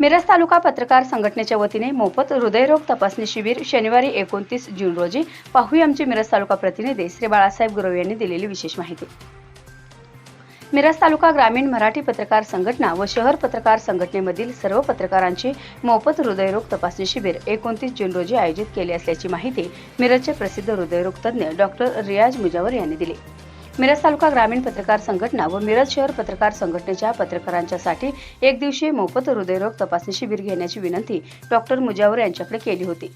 मिरज तालुका पत्रकार संघटनेच्या वतीने मोफत हृदयरोग तपासणी शिबिर शनिवारी एकोणतीस जून रोजी पाहूया आमचे मिरज तालुका प्रतिनिधी श्री बाळासाहेब गुरव यांनी दिलेली विशेष माहिती. मिरज तालुका ग्रामीण मराठी पत्रकार संघटना व शहर पत्रकार संघटनेमधील सर्व पत्रकारांची मोफत हृदयरोग तपासणी शिबिर एकोणतीस जून रोजी आयोजित केले असल्याची माहिती मिरजचे प्रसिद्ध हृदयरोग तज्ज्ञ डॉक्टर रियाज मुजावर यांनी दिली. मिरज तालुका ग्रामीण पत्रकार संघटना व मिरज शहर पत्रकार संघटनेच्या पत्रकारांच्यासाठी एक दिवसीय मोफत हृदयरोग तपासणी शिबिर घेण्याची विनंती डॉक्टर मुजावर यांच्याकडे केली होती.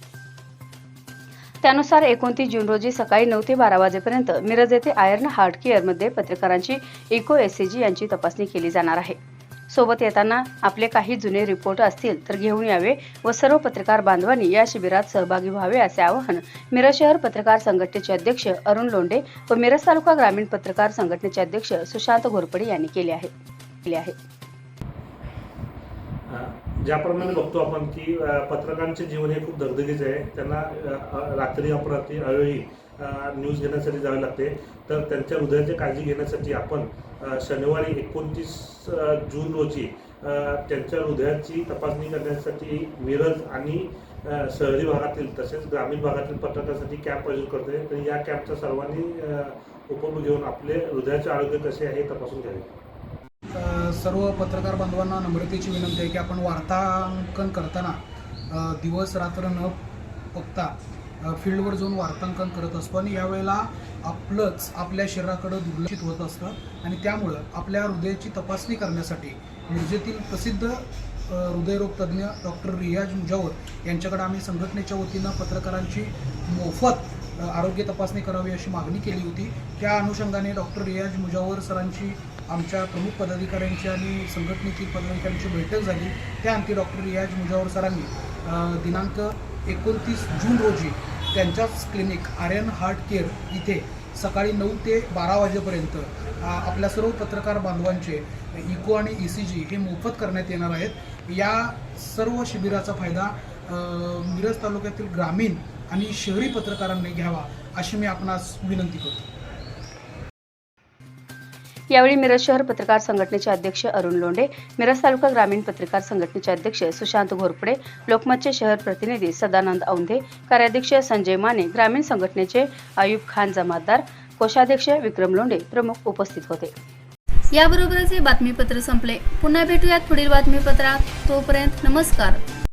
त्यानुसार एकोणतीस जून रोजी सकाळी नऊ ते बारा वाजेपर्यंत मिरज येथे आयर्न हार्ट केअरमध्ये पत्रकारांची इको एससीजी यांची तपासणी केली जाणार आहे. सोबत येताना आपले काही जुने रिपोर्ट असतील तर घेऊन यावे व सर्व पत्रकार बांधवांनी या शिबिरात सहभागी व्हावे असे आवाहन मिरज शहर पत्रकार संघटनेचे अध्यक्ष अरुण लोंडे व मिरज तालुका ग्रामीण पत्रकार संघटनेचे अध्यक्ष सुशांत घोरपडे यांनी केले आहे. केले आहे. ज्याप्रमाणे बघतो आपण की पत्रकारांचे जीवन हे खूप दगदगीचं आहे. त्यांना रात्री अपरात्री अवेळी न्यूज घेण्यासाठी जावे लागते. तर त्यांच्या हृदयाची काळजी घेण्यासाठी आपण शनिवारी एकोणतीस जून रोजी त्यांच्या हृदयाची तपासणी करण्यासाठी मिरज आणि शहरी भागातील तसेच ग्रामीण भागातील पत्रकारांसाठी कॅम्प आयोजित करतोय. तर या कॅम्पचा सर्वांनी उपभोग घेऊन आपले हृदयाचे आरोग्य कसे आहे हे तपासून घ्यावे. सर्व पत्रकार बांधवांना नम्रतेची विनंती आहे की आपण वार्तांकन करताना दिवस रात्र न बघता फील्डवर जाऊन वार्तांकन करत असतो आणि यावेळेला आपलंच आपल्या शरीराकडं दुर्लक्षित होत असतं आणि त्यामुळं आपल्या हृदयाची तपासणी करण्यासाठी मिरजेतील प्रसिद्ध हृदयरोग तज्ज्ञ डॉक्टर रियाज मुजावर यांच्याकडे आम्ही संघटनेच्या वतीनं पत्रकारांची मोफत आरोग्य तपासणी करावी अशी मागणी केली होती. त्या अनुषंगाने डॉक्टर रियाज मुजावर सरांची आमच्या प्रमुख पदाधिकाऱ्यांची आणि संघटनेची पदाधिकाऱ्यांची बैठक झाली. त्या अंती डॉक्टर रियाज मुजावर सरांनी दिनांक एकोणतीस जून रोजी त्यांच्याच क्लिनिक आर्यन हार्ट केअर इथे सकाळी नऊ ते बारा वाजेपर्यंत आपल्या सर्व पत्रकार बांधवांचे इको आणि ई सी जी हे मोफत करण्यात येणार आहेत. या सर्व शिबिराचा फायदा मिरज तालुक्यातील ग्रामीण आणि शहरी पत्रकारांनी घ्यावा अशी मी आपणास विनंती करतो. यावेळी मिरज शहर पत्रकार संघटनेचे अध्यक्ष अरुण लोंढे मिरज तालुका ग्रामीण पत्रकार संघटनेचे अध्यक्ष सुशांत घोरपडे लोकमतचे शहर प्रतिनिधी सदानंद औंधे कार्याध्यक्ष संजय माने ग्रामीण संघटनेचे आयुब खान जमातदार कोषाध्यक्ष विक्रम लोंढे प्रमुख उपस्थित होते. याबरोबरच हे बातमीपत्र संपले. पुन्हा भेटूयात पुढील बातमीपत्रात. तोपर्यंत नमस्कार.